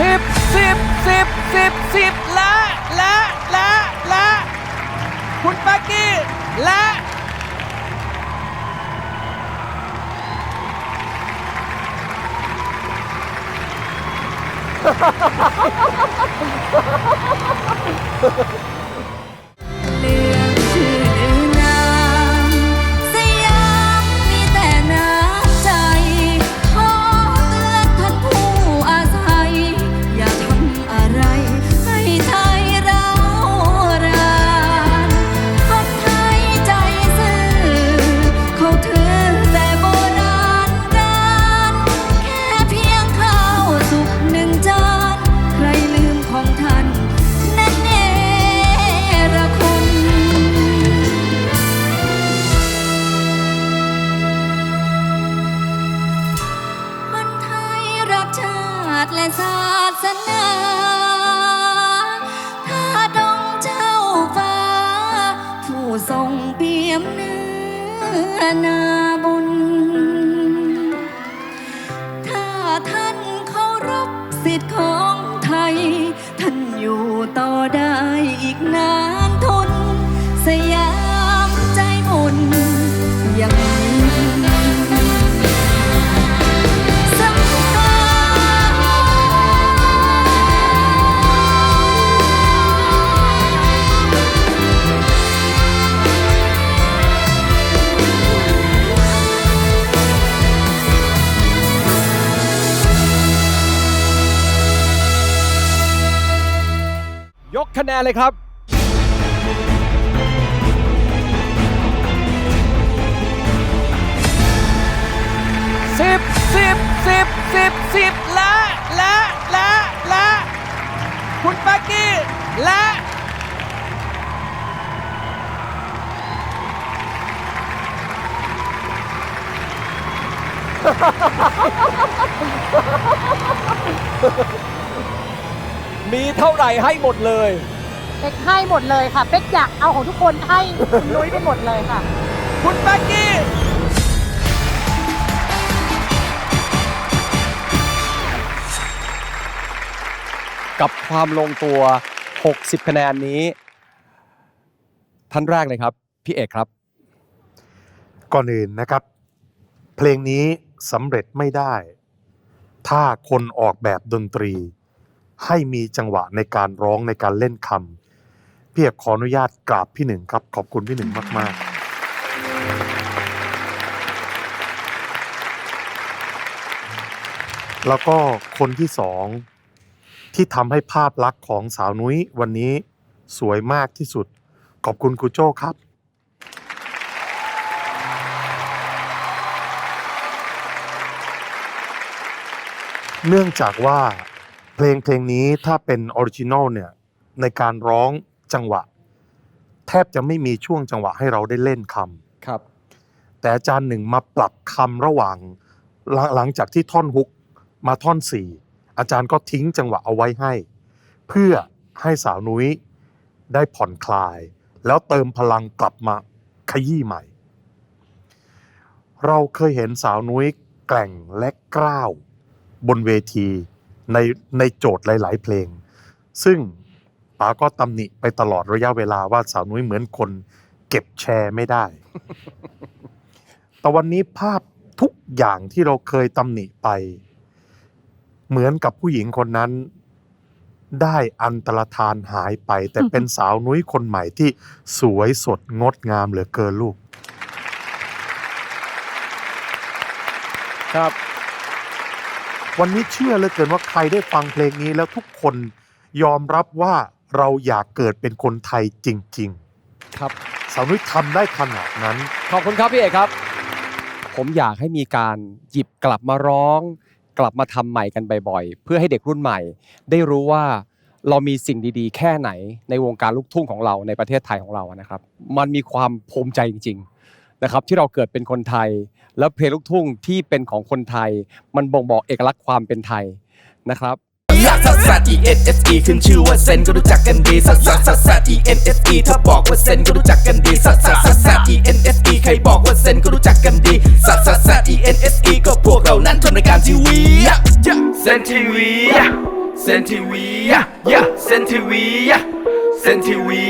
สิบสิบสิบสิบสิบและและและและคุณปากี้และ ติและศาสนาถ้าดงเจ้าฟ้า ผู้ทรงเปี่ยมเนื้อนาบุญ ถ้าท่านเคารพสิทธิ์ของไทย ท่านอยู่ต่อได้อีกนานทนสยาม กคะแนนเลยครับสิบสิบสิบสิบสิบและและและและคุณปากี้และ มีเท่าไหร่ให้หมดเลย เป๊กให้หมดเลยค่ะ เป๊กอยากเอาของทุกคนให้คุณนุ้ยไปหมดเลยค่ะ คุณปากกี้ กับความลงตัว 60 คะแนนนี้ ท่านแรกเลยครับ พี่เอกครับ ก่อนอื่นนะครับ เพลงนี้สำเร็จไม่ได้ ถ้าคนออกแบบดนตรี ให้มีจังหวะในการร้องในการเล่นคำพี่เอกขออนุญาตกราบพี่หนึ่งครับ ขอบคุณพี่หนึ่งมากๆแล้วก็คนที่สองที่ทำให้ภาพลักษณ์ของสาวนุ้ยวันนี้สวยมากที่สุด ขอบคุณครูโจ้ครับ เนื่องจากว่า เพลงเพลงนี้ถ้าเป็นออริจินอลเนี่ยในการร้องจังหวะ แทบจะไม่มีช่วงจังหวะให้เราได้เล่นคครับำแต่อาจารย์หนึ่งมาปรับคำระหว่างหลังหลังจากที่ท่อนฮุกมาท่อนสี่อาจารย์ก็ทิ้งจังหวะเอาไว้ให้ เพื่อให้สาวนุ้ยได้ผ่อนคลาย แล้วเติมพลังกลับมาขยี้ใหม่ เราเคยเห็นสาวนุ้ยแกร่งและกล้าว บนเวที ในในโจทย์หลาย ๆ เพลง ซึ่งป๋าก็ตำหนิไปตลอดระยะเวลาว่าสาวนุ้ยเหมือนคนเก็บแชร์ไม่ได้ แต่วันนี้ภาพทุกอย่างที่เราเคยตำหนิไป เหมือนกับผู้หญิงคนนั้น ได้อันตรธานหายไป แต่เป็นสาวนุ้ยคนใหม่ที่สวยสดงดงามเหลือเกินลูก ครับ วันนี้เชื่อเหลือเกินว่าใครได้ฟังเพลงนี้แล้วทุกคนยอมรับว่าเราอยากเกิดเป็นคนไทยจริง ครับๆ สาวนุ้ยทำได้ขนาดนั้น ขอบคุณครับพี่เอกครับ ผมอยากให้มีการหยิบกลับมาร้อง กลับมาทำใหม่กันบ่อยๆ เพื่อให้เด็กรุ่นใหม่ ได้รู้ว่าเรามีสิ่งดีๆ แค่ไหนในวงการลูกทุ่งของเราในประเทศไทยของเรานะครับ มันมีความภูมิใจจริงๆ นะครับที่เราเกิดเป็นคนไทย แล้วเพลงลูกทุ่งที่เป็นของคนไทย มันบ่งบอกเอกลักษณ์ความเป็นไทยนะครับลักซัสซัส E N S E ขึ้นชื่อว่าเซนก็รู้จักกันดีซัสซัสซัสซัส E N S E ถ้าบอกว่าเซนก็รู้จักกันดีซัสซัสซัสซัส E N S E ใครบอกว่าเซนก็รู้จักกันดีซัสซัสซัส E N S E ก็พวกเรานั้นทำรายการทีวีเซนทีวีเซนทีวีเซนทีวีเซนทีวี